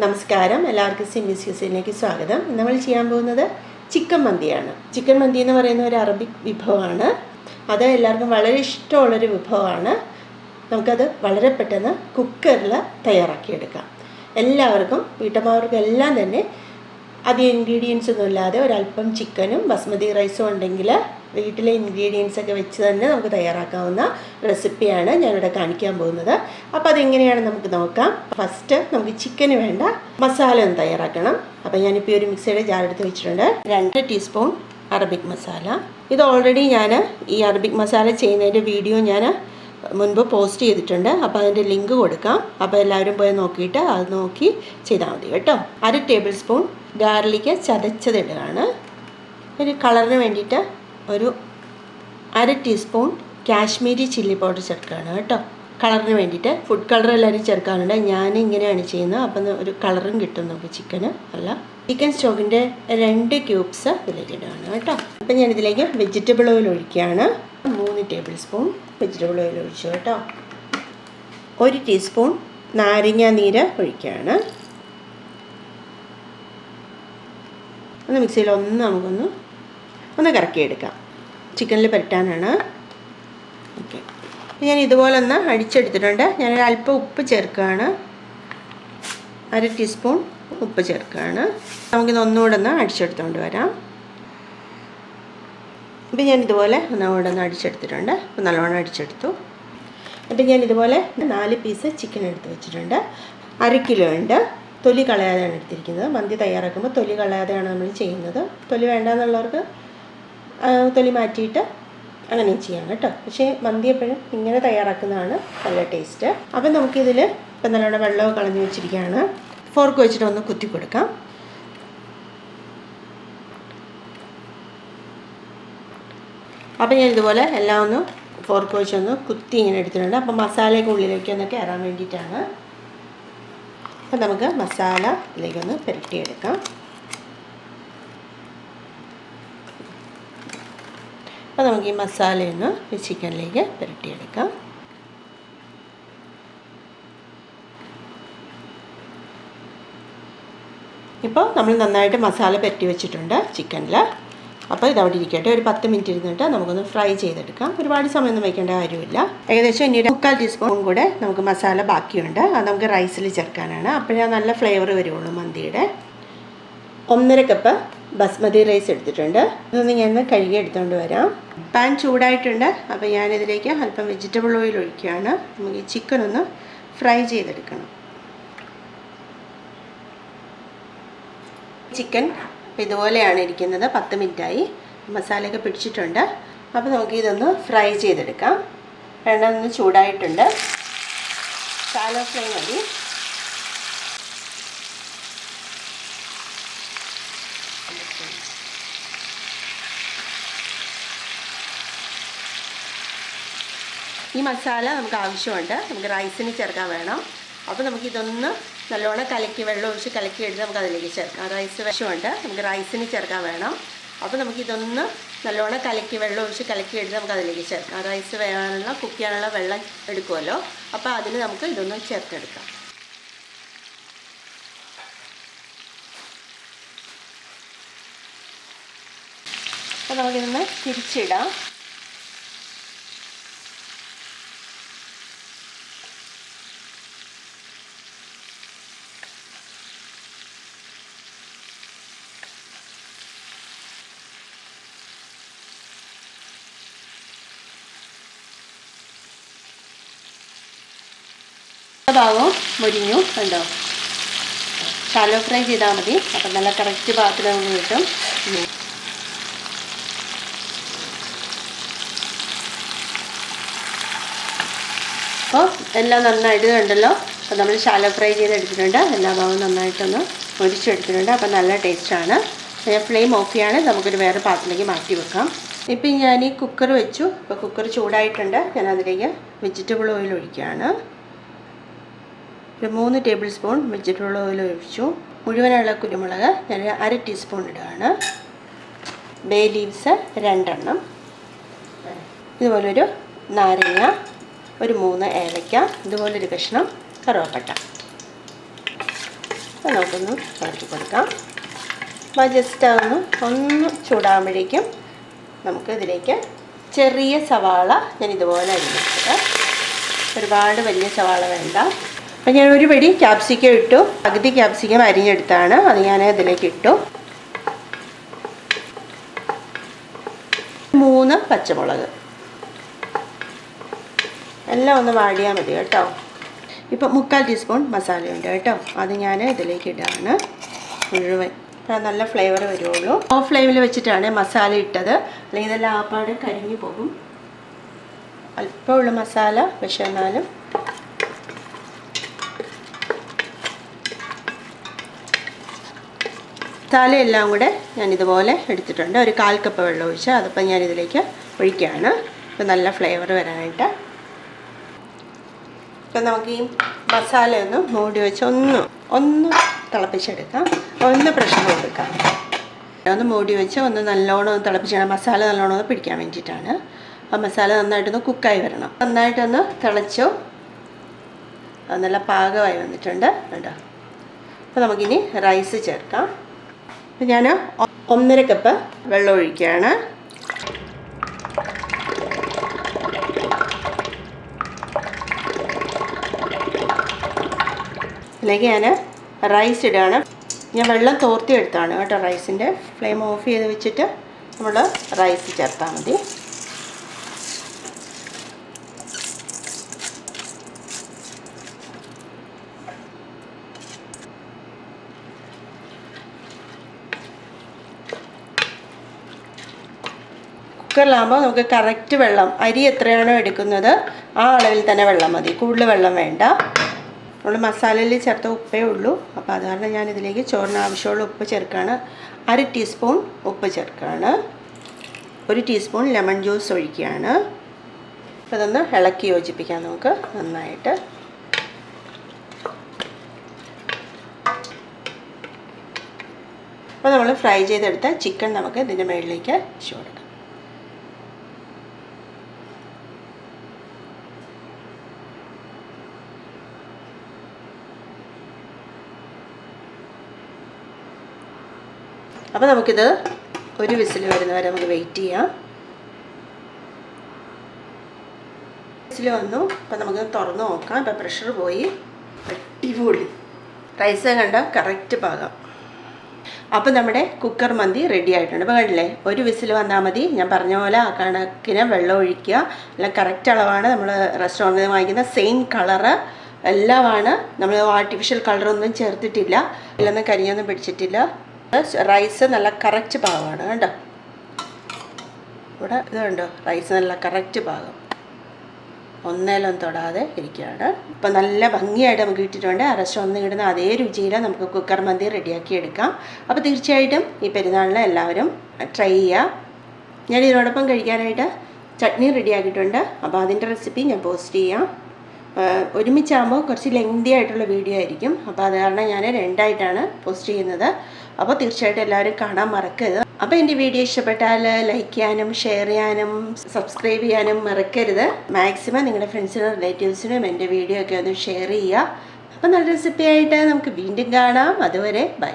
നമസ്കാരം. എല്ലാവർക്കും സിമ്മിസ് ക്യൂസിനിലേക്ക് സ്വാഗതം. നമ്മൾ ചെയ്യാൻ പോകുന്നത് ചിക്കൻ മന്തിയാണ്. ചിക്കൻ മന്തി എന്ന് പറയുന്ന ഒരു അറബിക് വിഭവമാണ്. അത് എല്ലാവർക്കും വളരെ ഇഷ്ടമുള്ളൊരു വിഭവമാണ്. നമുക്കത് വളരെ പെട്ടെന്ന് കുക്കറിൽ തയ്യാറാക്കിയെടുക്കാം. എല്ലാവർക്കും വീട്ടമ്മമാർക്കും എല്ലാം തന്നെ അധികം ഇൻഗ്രീഡിയൻസ് ഒന്നും ഇല്ലാതെ ഒരല്പം ചിക്കനും ബസ്മതി റൈസും ഉണ്ടെങ്കിൽ വീട്ടിലെ ഇൻഗ്രീഡിയൻസ് ഒക്കെ വെച്ച് തന്നെ നമുക്ക് തയ്യാറാക്കാവുന്ന റെസിപ്പിയാണ് ഞാനിവിടെ കാണിക്കാൻ പോകുന്നത്. അപ്പോൾ അതെങ്ങനെയാണ് നമുക്ക് നോക്കാം. ഫസ്റ്റ് നമുക്ക് ചിക്കന് വേണ്ട മസാല ഒന്ന് തയ്യാറാക്കണം. അപ്പോൾ ഞാനിപ്പോൾ ഒരു മിക്സിയുടെ ജാർ എടുത്ത് വെച്ചിട്ടുണ്ട്. രണ്ട് ടീസ്പൂൺ അറബിക് മസാല ഇത് ഓൾറെഡി ഞാൻ ഈ അറബിക് മസാല ചെയ്യുന്നതിന്റെ വീഡിയോ ഞാൻ മുൻപ് പോസ്റ്റ് ചെയ്തിട്ടുണ്ട്. അപ്പോൾ അതിന്റെ ലിങ്ക് കൊടുക്കാം. അപ്പോൾ എല്ലാവരും പോയി നോക്കിയിട്ട് അത് നോക്കി ചെയ്താൽ മതി കേട്ടോ. അര ടേബിൾ സ്പൂൺ ഗാർലിക്ക് ചതച്ചതിടുകയാണ് ഒരു കളറിന് വേണ്ടിയിട്ട് ഒരു അര ടീസ്പൂൺ കാശ്മീരി ചില്ലി പൗഡർ ചേർക്കുകയാണ് കേട്ടോ. കളറിന് വേണ്ടിയിട്ട് ഫുഡ് കളർ എല്ലാവരും ചേർക്കാറുണ്ട്. ഞാൻ ഇങ്ങനെയാണ് ചെയ്യുന്നത്. അപ്പം ഒരു കളറും കിട്ടും നമുക്ക് ചിക്കന് അല്ല. ചിക്കൻ സ്റ്റോക്കിന്റെ രണ്ട് ക്യൂബ്സ് ഇതിലേക്ക് ഇടുകയാണ് കേട്ടോ. അപ്പം ഞാൻ ഇതിലേക്ക് വെജിറ്റബിൾ ഓയിൽ ഒഴിക്കുകയാണ്. മൂന്ന് ടേബിൾ സ്പൂൺ വെജിറ്റബിൾ ഓയിൽ ഒഴിച്ചു കേട്ടോ. ഒരു ടീസ്പൂൺ നാരങ്ങ നീര് ഒഴിക്കുകയാണ്. ഒന്ന് മിക്സിയിൽ ഒന്ന് നമുക്കൊന്ന് ഒന്ന് കറക്കിയെടുക്കാം. ചിക്കനിൽ പുരട്ടാനാണ്. ഓക്കെ ഞാൻ ഇതുപോലെ ഒന്ന് അടിച്ചെടുത്തിട്ടുണ്ട്. ഞാനൊരു അല്പം ഉപ്പ് ചേർക്കുകയാണ്. അര ടീസ്പൂൺ ഉപ്പ് ചേർക്കുകയാണ്. നമുക്കിത് ഒന്നുകൂടെ ഒന്ന് അടിച്ചെടുത്തുകൊണ്ട് വരാം. അപ്പം ഞാൻ ഇതുപോലെ ഒന്നുകൂടെ ഒന്ന് അടിച്ചെടുത്തിട്ടുണ്ട്. അപ്പം നല്ലോണം അടിച്ചെടുത്തു. അപ്പം ഞാൻ ഇതുപോലെ നാല് പീസ് ചിക്കൻ എടുത്ത് വെച്ചിട്ടുണ്ട്. അര കിലോ ഉണ്ട്. തൊലി കളയാതെയാണ് എടുത്തിരിക്കുന്നത്. മന്തി തയ്യാറാക്കുമ്പോൾ തൊലി കളയാതെയാണ് നമ്മൾ ചെയ്യുന്നത്. തൊലി വേണ്ടാന്നുള്ളവർക്ക് തൊലി മാറ്റിയിട്ട് അങ്ങനെയും ചെയ്യാം കേട്ടോ. പക്ഷേ മന്തി എപ്പോഴും ഇങ്ങനെ തയ്യാറാക്കുന്നതാണ് നല്ല ടേസ്റ്റ്. അപ്പം നമുക്കിതിൽ ഇപ്പം നല്ലോണം വെള്ളമൊക്കെ കളഞ്ഞു വെച്ചിരിക്കുകയാണ്. ഫോർക്ക് വെച്ചിട്ട് ഒന്ന് കുത്തി കൊടുക്കാം. അപ്പം ഞാൻ ഇതുപോലെ എല്ലാം ഒന്ന് ഫോർക്ക് വെച്ചൊന്ന് കുത്തി ഇങ്ങനെ എടുത്തിട്ടുണ്ട്. അപ്പം മസാലയൊക്കെ ഉള്ളിലേക്ക് ഒന്ന് കയറാൻ വേണ്ടിയിട്ടാണ്. അപ്പം നമുക്ക് മസാല ഇതിലേക്കൊന്ന് പുരട്ടിയെടുക്കാം. അപ്പോൾ നമുക്ക് ഈ മസാലയൊന്ന് ഈ ചിക്കനിലേക്ക് പുരട്ടിയെടുക്കാം. ഇപ്പോൾ നമ്മൾ നന്നായിട്ട് മസാല പുരട്ടി വെച്ചിട്ടുണ്ട് ചിക്കനിൽ അപ്പോൾ ഇത് അവിടെ ഇരിക്കട്ടെ. ഒരു പത്ത് മിനിറ്റ് ഇരുന്നിട്ട് നമുക്കൊന്ന് ഫ്രൈ ചെയ്തെടുക്കാം. ഒരുപാട് സമയമൊന്നും വയ്ക്കേണ്ട കാര്യമില്ല. ഏകദേശം ഇനി മുക്കാൽ ടീസ്പൂൺ കൂടെ നമുക്ക് മസാല ബാക്കിയുണ്ട്. അത് നമുക്ക് റൈസിൽ ചേർക്കാനാണ്. അപ്പോഴേ നല്ല ഫ്ലേവർ വരുള്ളൂ മന്തിയുടെ. ഒന്നര കപ്പ് ബസ്മതി റൈസ് എടുത്തിട്ടുണ്ട്. ഇതൊന്ന് ഞാൻ കഴുകി എടുത്തുകൊണ്ട് വരാം. പാൻ ചൂടായിട്ടുണ്ട്. അപ്പോൾ ഞാനിതിലേക്ക് അല്പം വെജിറ്റബിൾ ഓയിൽ ഒഴിക്കുകയാണ്. നമുക്ക് ഈ ചിക്കൻ ഒന്ന് ഫ്രൈ ചെയ്തെടുക്കണം. ചിക്കൻ ഇതുപോലെയാണ് ഇരിക്കുന്നത്. പത്ത് മിനിറ്റായി. മസാലയൊക്കെ പിടിച്ചിട്ടുണ്ട്. അപ്പോൾ നമുക്ക് ഇതൊന്ന് ഫ്രൈ ചെയ്തെടുക്കാം. എണ്ണ ഒന്ന് ചൂടായിട്ടുണ്ട്. ശാലോ ഫ്രൈ മതി. ഈ മസാല നമുക്ക് ആവശ്യമുണ്ട്. നമുക്ക് റൈസിന് ചേർക്കാൻ വേണം. അപ്പോൾ നമുക്ക് ഇതൊന്ന് നല്ലോണം കലക്കി വെള്ളം ഒഴിച്ച് കലക്കി എടുത്ത് നമുക്ക് അതിലേക്ക് ചേർക്കാം. റൈസ് വിഷമുണ്ട്. നമുക്ക് റൈസിന് ചേർക്കാൻ വേണം. അപ്പോൾ നമുക്കിതൊന്ന് നല്ലോണം കലക്കി വെള്ളം ഒഴിച്ച് കലക്കി എടുത്ത് നമുക്ക് അതിലേക്ക് ചേർക്കാം. റൈസ് വേകാനുള്ള കുക്ക് ചെയ്യാനുള്ള വെള്ളം എടുക്കുമല്ലോ. അപ്പോൾ അതിന് നമുക്ക് ഇതൊന്ന് ചേർത്തെടുക്കാം. അപ്പോൾ നമുക്കിതൊന്ന് തിരിച്ചിടാം. ഭാഗവും മുരിഞ്ഞു കണ്ടോ? ഷാലോ ഫ്രൈ ചെയ്താൽ മതി. അപ്പം നല്ല കറക്റ്റ് ഭാഗത്തിൽ നമുക്ക് കിട്ടും. അപ്പോൾ എല്ലാം നന്നായിട്ട് കണ്ടല്ലോ? അപ്പോൾ നമ്മൾ ഷാലോ ഫ്രൈ ചെയ്തെടുത്തിട്ടുണ്ട് എല്ലാ ഭാഗവും നന്നായിട്ടൊന്ന് ഒഴിച്ചെടുത്തിട്ടുണ്ട് അപ്പോൾ നല്ല ടേസ്റ്റാണ് ഞാൻ ഫ്ലെയിം ഓഫ് ചെയ്യാണ്. നമുക്കൊരു വേറെ പാത്രത്തിലേക്ക് മാറ്റി വെക്കാം. ഇപ്പം ഞാൻ ഈ കുക്കർ വെച്ചു. ഇപ്പോൾ കുക്കർ ചൂടായിട്ടുണ്ട്. ഞാൻ അതിലേക്ക് വെജിറ്റബിൾ ഓയിൽ ഒഴിക്കുകയാണ്. ഒരു മൂന്ന് ടേബിൾ സ്പൂൺ വെജിറ്റബിൾ ഓയിൽ ഒഴിച്ചു. മുഴുവനുള്ള കുരുമുളക് ഞാൻ അര ടീസ്പൂൺ ഇടുകയാണ്. ബേ ലീവ്സ് രണ്ടെണ്ണം. ഇതുപോലൊരു നാരങ്ങ ഒരു മൂന്ന് ഏലക്ക ഇതുപോലൊരു കഷ്ണം കറുവപ്പട്ട. നമുക്കൊന്ന് ഇളക്കി കൊടുക്കാം. അപ്പോൾ ജസ്റ്റ് അതൊന്ന് ഒന്ന് ചൂടാകുമ്പോഴേക്കും നമുക്ക് ഇതിലേക്ക് ചെറിയ സവാള ഞാൻ ഇതുപോലെ അരിഞ്ഞിട്ടുണ്ട്. ഒരുപാട് വലിയ സവാള വേണ്ട. അപ്പം ഞാൻ ഒരു പിടി ക്യാപ്സിക്കം ഇട്ടു. പകുതി ക്യാപ്സിക്കം അരിഞ്ഞെടുത്താണ്. അത് ഞാൻ ഇതിലേക്ക് ഇട്ടു. മൂന്ന് പച്ചമുളക്. എല്ലാം ഒന്ന് വാടിയാൽ മതി കേട്ടോ. ഇപ്പം മുക്കാൽ ടീസ്പൂൺ മസാലയുണ്ട് കേട്ടോ. അത് ഞാൻ ഇതിലേക്ക് ഇടാണ്. മുഴുവൻ. അപ്പം നല്ല ഫ്ലേവർ വരുള്ളൂ ലോ ഫ്ലെയിമിൽ വെച്ചിട്ടാണ് മസാല ഇട്ടത്. അല്ലെങ്കിൽ ഇതെല്ലാം ആപ്പാട് കരിഞ്ഞു പോകും. അല്പമുള്ള മസാല പക്ഷെ എന്നാലും മസാല എല്ലാം കൂടെ ഞാൻ ഇതുപോലെ എടുത്തിട്ടുണ്ട്. ഒരു കാൽ കപ്പ് വെള്ളം ഒഴിച്ച് അതിപ്പോൾ ഞാൻ ഇതിലേക്ക് ഒഴിക്കുകയാണ്. ഇപ്പം നല്ല ഫ്ലേവർ വരാനായിട്ട്. ഇപ്പം നമുക്ക് ഈ മസാല ഒന്ന് മൂടി വെച്ച് ഒന്ന് ഒന്ന് തിളപ്പിച്ചെടുക്കാം. ഒന്ന് പ്രഷർ കൊടുക്കാം. ഒന്ന് മൂടി വെച്ച് ഒന്ന് നല്ലോണം തിളപ്പിച്ചാണ് മസാല നല്ലോണം ഒന്ന് പിടിക്കാൻ വേണ്ടിയിട്ടാണ്. ആ മസാല നന്നായിട്ടൊന്ന് കുക്കായി വരണം. നന്നായിട്ടൊന്ന് തിളച്ചു. നല്ല പാകമായി വന്നിട്ടുണ്ട്. കേട്ടോ അപ്പോൾ നമുക്കിനി റൈസ് ചേർക്കാം. ഞാൻ ഒന്നര കപ്പ് വെള്ളം ഒഴിക്കുകയാണ്. അല്ലെങ്കിൽ ഞാൻ റൈസ് ഇടുകയാണ് ഞാൻ വെള്ളം തോർത്തി എടുത്താണ് കേട്ടോ റൈസിന്റെ ഫ്ലെയിം ഓഫ് ചെയ്ത് വെച്ചിട്ട് നമ്മൾ റൈസ് ചേർത്താൽ മതി. കുക്കറിലാകുമ്പോൾ നമുക്ക് കറക്റ്റ് വെള്ളം അരി എത്രയാണോ എടുക്കുന്നത് ആ അളവിൽ തന്നെ വെള്ളം മതി. കൂടുതൽ വെള്ളം വേണ്ട. നമ്മൾ മസാലയിൽ ചേർത്ത ഉപ്പേ ഉള്ളൂ. അപ്പോൾ അത് കാരണം ഞാൻ ഇതിലേക്ക് ചോറിന് ആവശ്യമുള്ള ഉപ്പ് ചേർക്കുകയാണ്. അര ടീസ്പൂൺ ഉപ്പ് ചേർക്കുകയാണ്. ഒരു ടീസ്പൂൺ ലെമൺ ജ്യൂസ് ഒഴിക്കുകയാണ്. അപ്പോൾ ഇതൊന്ന് ഇളക്കി യോജിപ്പിക്കാം നമുക്ക് നന്നായിട്ട്. അപ്പോൾ നമ്മൾ ഫ്രൈ ചെയ്തെടുത്ത ചിക്കൻ നമുക്ക് ഇതിന്റെ മുകളിലേക്ക് ഇട്ട് കൊടുക്കാം. അപ്പോൾ നമുക്കിത് ഒരു വിസിൽ വരുന്നവരെ നമുക്ക് വെയിറ്റ് ചെയ്യാം. വിസിൽ വന്നു. അപ്പം നമുക്ക് തുറന്ന് നോക്കാം. ഇപ്പം പ്രഷർ പോയി. അടിപൊളി. റൈസ് കണ്ട കറക്റ്റ് പാകം. അപ്പോൾ നമ്മുടെ കുക്കർ മന്തി റെഡി ആയിട്ടുണ്ട്. അപ്പോൾ കണ്ടില്ലേ? ഒരു വിസിൽ വന്നാൽ മതി. ഞാൻ പറഞ്ഞ പോലെ ആ കണക്കിന് വെള്ളം ഒഴിക്കുക. അല്ല കറക്റ്റ് അളവാണ് നമ്മൾ റെസ്റ്റോറന്റിൽ വാങ്ങിക്കുന്ന സെയിം കളറ് എല്ലാമാണ്. നമ്മൾ ആർട്ടിഫിഷ്യൽ കളറൊന്നും ചേർത്തിട്ടില്ല. എല്ലൊന്നും കരിഞ്ഞൊന്നും പിടിച്ചിട്ടില്ല. റൈസ് നല്ല കറക്റ്റ് പാകമാണ് കേട്ടോ ഇവിടെ ഇത് കണ്ടോ? റൈസ് നല്ല കറക്റ്റ് പാകം ഒന്നേലും തൊടാതെ ഇരിക്കുകയാണ്. ഇപ്പം നല്ല ഭംഗിയായിട്ട് നമുക്ക് കിട്ടിയിട്ടുണ്ട്. ആ ഒന്ന് കിട്ടുന്ന അതേ രുചിയിൽ നമുക്ക് കുക്കർ മന്തി റെഡിയാക്കി എടുക്കാം. അപ്പോൾ തീർച്ചയായിട്ടും ഈ പെരുന്നാളിന് എല്ലാവരും ട്രൈ ചെയ്യുക. ഞാൻ ഇതിനോടൊപ്പം കഴിക്കാനായിട്ട് ചട്നി റെഡിയാക്കിയിട്ടുണ്ട് അപ്പോൾ അതിന്റെ റെസിപ്പി ഞാൻ പോസ്റ്റ് ചെയ്യാം. ഒരുമിച്ചാകുമ്പോൾ കുറച്ച് ലെങ്തി ആയിട്ടുള്ള വീഡിയോ ആയിരിക്കും. അപ്പോൾ അത് കാരണം ഞാൻ രണ്ടായിട്ടാണ് പോസ്റ്റ് ചെയ്യുന്നത്. അപ്പോൾ തീർച്ചയായിട്ടും എല്ലാവരും കാണാൻ മറക്കരുത്. അപ്പോൾ എന്റെ വീഡിയോ ഇഷ്ടപ്പെട്ടാൽ ലൈക്ക് ചെയ്യാനും ഷെയർ ചെയ്യാനും സബ്സ്ക്രൈബ് ചെയ്യാനും മറക്കരുത്. മാക്സിമം നിങ്ങളുടെ ഫ്രണ്ട്സിനും റിലേറ്റീവ്സിനും എന്റെ വീഡിയോ ഒക്കെ ഒന്ന് ഷെയർ ചെയ്യുക. അപ്പോൾ നല്ല റെസിപ്പി ആയിട്ട് നമുക്ക് വീണ്ടും കാണാം. അതുവരെ ബൈ